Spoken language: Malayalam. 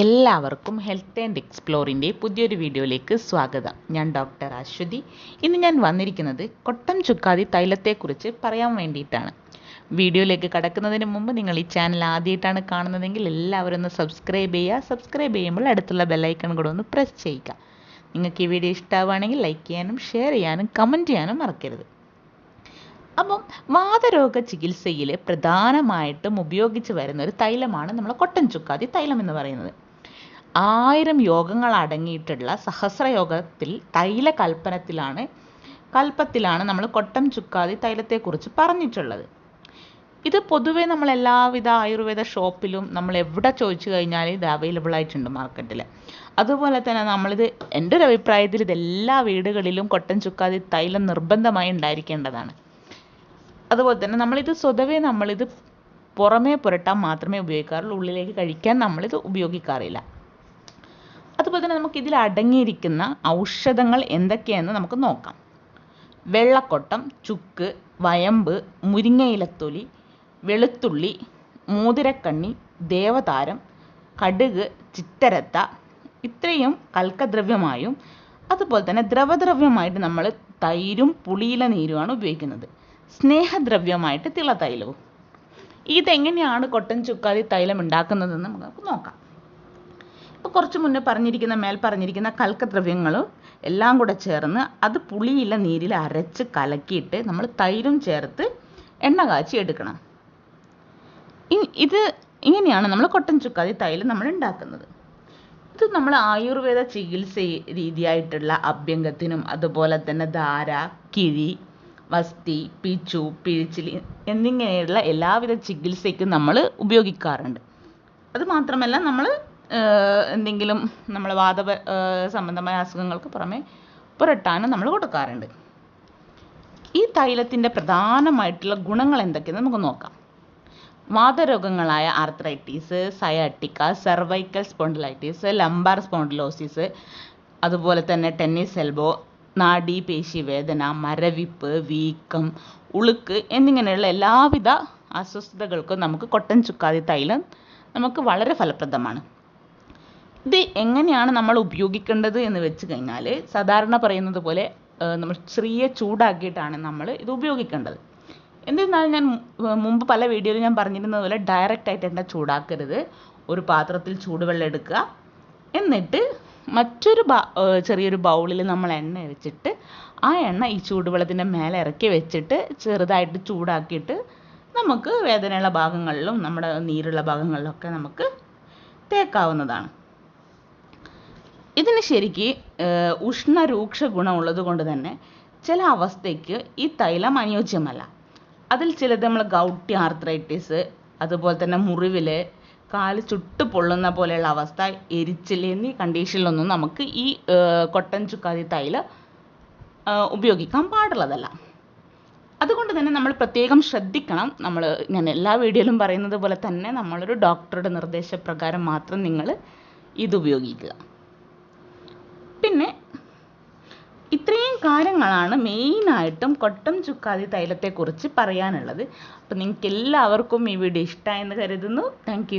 എല്ലാവർക്കും ഹെൽത്ത് ആൻഡ് എക്സ്പ്ലോറിന്റെ പുതിയൊരു വീഡിയോയിലേക്ക് സ്വാഗതം. ഞാൻ ഡോക്ടർ അശ്വതി. ഇന്ന് ഞാൻ വന്നിരിക്കുന്നത് കൊട്ടം ചുക്കാതി തൈലത്തെക്കുറിച്ച് പറയാൻ വേണ്ടിയിട്ടാണ്. വീഡിയോയിലേക്ക് കടക്കുന്നതിന് മുമ്പ് നിങ്ങൾ ഈ ചാനൽ ആദ്യമായിട്ടാണ് കാണുന്നതെങ്കിൽ എല്ലാവരും ഒന്ന് സബ്സ്ക്രൈബ് ചെയ്യുക. സബ്സ്ക്രൈബ് ചെയ്യുമ്പോൾ അടുത്തുള്ള ബെല്ലൈക്കൺ കൂടെ ഒന്ന് പ്രസ് ചെയ്യുക. നിങ്ങൾക്ക് ഈ വീഡിയോ ഇഷ്ടമാവുകയാണെങ്കിൽ ലൈക്ക് ചെയ്യാനും ഷെയർ ചെയ്യാനും കമന്റ് ചെയ്യാനും മറക്കരുത്. അപ്പം വാതരോഗ ചികിത്സയിൽ പ്രധാനമായിട്ടും ഉപയോഗിച്ച് വരുന്ന ഒരു തൈലമാണ് നമ്മൾ കൊട്ടൻ ചുക്കാതി തൈലം എന്ന് പറയുന്നത്. ആയിരം യോഗങ്ങൾ അടങ്ങിയിട്ടുള്ള സഹസ്രയോഗത്തിൽ തൈല കൽപ്പനത്തിലാണ് കൽപ്പത്തിലാണ് നമ്മൾ കൊട്ടം ചുക്കാതി തൈലത്തെക്കുറിച്ച് പറഞ്ഞിട്ടുള്ളത്. ഇത് പൊതുവേ നമ്മൾ എല്ലാവിധ ആയുർവേദ ഷോപ്പിലും നമ്മൾ എവിടെ ചോദിച്ചു കഴിഞ്ഞാൽ ഇത് അവൈലബിൾ ആയിട്ടുണ്ട് മാർക്കറ്റിൽ അതുപോലെ തന്നെ നമ്മളിത് എന്റെ ഒരു അഭിപ്രായത്തിൽ ഇത് എല്ലാ വീടുകളിലും കൊട്ടൻ ചുക്കാതി തൈലം നിർബന്ധമായി ഉണ്ടായിരിക്കേണ്ടതാണ്. അതുപോലെ തന്നെ നമ്മളിത് സ്വതവേ നമ്മളിത് പുറമേ പുരട്ടാൻ മാത്രമേ ഉപയോഗിക്കാറുള്ളൂ. ഉള്ളിലേക്ക് കഴിക്കാൻ നമ്മളിത് ഉപയോഗിക്കാറില്ല. അതുപോലെ തന്നെ നമുക്ക് ഇതിൽ അടങ്ങിയിരിക്കുന്ന ഔഷധങ്ങൾ എന്തൊക്കെയെന്ന് നമുക്ക് നോക്കാം. വെള്ളക്കൊട്ടം ചുക്ക് വയമ്പ് മുരിങ്ങയിലത്തൊലി വെളുത്തുള്ളി മോതിരക്കണ്ണി ദേവതാരം കടുക് ചിത്തരത്ത ഇത്രയും കൽക്കദ്രവ്യമായും അതുപോലെ തന്നെ ദ്രവദ്രവ്യമായിട്ട് നമ്മൾ തൈരും പുളിയില നീരുമാണ് ഉപയോഗിക്കുന്നത്. സ്നേഹദ്രവ്യമായിട്ട് തിളതൈലവും. ഇതെങ്ങനെയാണ് കൊട്ടൻ ചുക്കാതി തൈലം ഉണ്ടാക്കുന്നതെന്ന് നമുക്ക് നോക്കാം. ഇപ്പോൾ കുറച്ച് മുന്നേ പറഞ്ഞിരിക്കുന്ന മേൽ പറഞ്ഞിരിക്കുന്ന കൽക്കദ്രവ്യങ്ങളും എല്ലാം കൂടെ ചേർന്ന് അത് പുളിയില്ല നീരിൽ അരച്ച് കലക്കിയിട്ട് നമ്മൾ തൈരും ചേർത്ത് എണ്ണ കാച്ചി എടുക്കണം. ഇത് ഇങ്ങനെയാണ് നമ്മൾ കൊട്ടൻ ചുക്കാതി തൈലം നമ്മൾ ഉണ്ടാക്കുന്നത്. ഇത് നമ്മൾ ആയുർവേദ ചികിത്സ രീതിയായിട്ടുള്ള അഭ്യംഗത്തിനും അതുപോലെ തന്നെ ധാര കിഴി വസ്തി പിച്ചു പിഴിച്ചിലി എന്നിങ്ങനെയുള്ള എല്ലാവിധ ചികിത്സയ്ക്കും നമ്മൾ ഉപയോഗിക്കാറുണ്ട്. അത് മാത്രമല്ല നമ്മൾ എന്തെങ്കിലും നമ്മൾ വാദ സംബന്ധമായ അസുഖങ്ങൾക്ക് പുറമെ പുരട്ടാനും നമ്മൾ കൊടുക്കാറുണ്ട്. ഈ തൈലത്തിന്റെ പ്രധാനമായിട്ടുള്ള ഗുണങ്ങൾ എന്തൊക്കെയെന്ന് നമുക്ക് നോക്കാം. വാതരോഗങ്ങളായ arthritis sciatica cervical spondylitis lumbar spondylosis അതുപോലെ തന്നെ ടെന്നീസ് എൽബോ നാഡീ പേശി വേദന മരവിപ്പ് വീക്കം ഉളുക്ക് എന്നിങ്ങനെയുള്ള എല്ലാവിധ അസ്വസ്ഥതകൾക്കും നമുക്ക് കൊട്ടൻ ചുക്കാതി തൈലം നമുക്ക് വളരെ ഫലപ്രദമാണ്. ഇത് എങ്ങനെയാണ് നമ്മൾ ഉപയോഗിക്കേണ്ടത് എന്ന് വെച്ച് കഴിഞ്ഞാൽ സാധാരണ പറയുന്നത് പോലെ നമ്മൾ ചെറിയ ചൂടാക്കിയിട്ടാണ് നമ്മൾ ഇത് ഉപയോഗിക്കേണ്ടത്. എന്തിരുന്നാലും ഞാൻ മുമ്പ് പല വീഡിയോയിൽ ഞാൻ പറഞ്ഞിരുന്നത് പോലെ ഡയറക്റ്റ് ആയിട്ട് എണ്ണ ചൂടാക്കരുത്? ഒരു പാത്രത്തിൽ ചൂടുവെള്ളം എടുക്കുക. എന്നിട്ട് മറ്റൊരു ചെറിയൊരു ബൗളിൽ നമ്മൾ എണ്ണ വെച്ചിട്ട് ആ എണ്ണ ഈ ചൂടുവെള്ളത്തിന്റെ മേലെ ഇറക്കി വെച്ചിട്ട് ചെറുതായിട്ട് ചൂടാക്കിയിട്ട് നമുക്ക് വേദനയുള്ള ഭാഗങ്ങളിലും നമ്മുടെ നീരുള്ള ഭാഗങ്ങളിലൊക്കെ നമുക്ക് തേക്കാവുന്നതാണ്. ഇതിന് ശരിക്ക് ഉഷ്ണരൂക്ഷ ഗുണമുള്ളത് കൊണ്ട് തന്നെ ചില അവസ്ഥയ്ക്ക് ഈ തൈലം അനുയോജ്യമല്ല. അതിൽ ചിലത് നമ്മൾ ഗൗട്ടി ആർത്രൈറ്റിസ് അതുപോലെ തന്നെ മുറിവിൽ കാൽ ചുട്ട് പൊള്ളുന്ന പോലെയുള്ള അവസ്ഥ എരിച്ചിൽ എന്നീ കണ്ടീഷനിലൊന്നും നമുക്ക് ഈ കൊട്ടൻ ചുക്കാതി തൈൽ ഉപയോഗിക്കാൻ പാടുള്ളതല്ല. അതുകൊണ്ട് തന്നെ നമ്മൾ പ്രത്യേകം ശ്രദ്ധിക്കണം. നമ്മൾ ഞാൻ എല്ലാ വീഡിയോയിലും പറയുന്നത് പോലെ തന്നെ നമ്മളൊരു ഡോക്ടറുടെ നിർദ്ദേശപ്രകാരം മാത്രം നിങ്ങൾ ഇത് ഉപയോഗിക്കുക. പിന്നെ ഇത്രയും കാര്യങ്ങളാണ് മെയിനായിട്ടും കൊട്ടം ചുക്കാതി തൈലത്തെക്കുറിച്ച് പറയാനുള്ളത്. അപ്പോൾ നിങ്ങൾക്ക് എല്ലാവർക്കും ഈ വീഡിയോ ഇഷ്ടമായെന്ന് കരുതുന്നു. താങ്ക്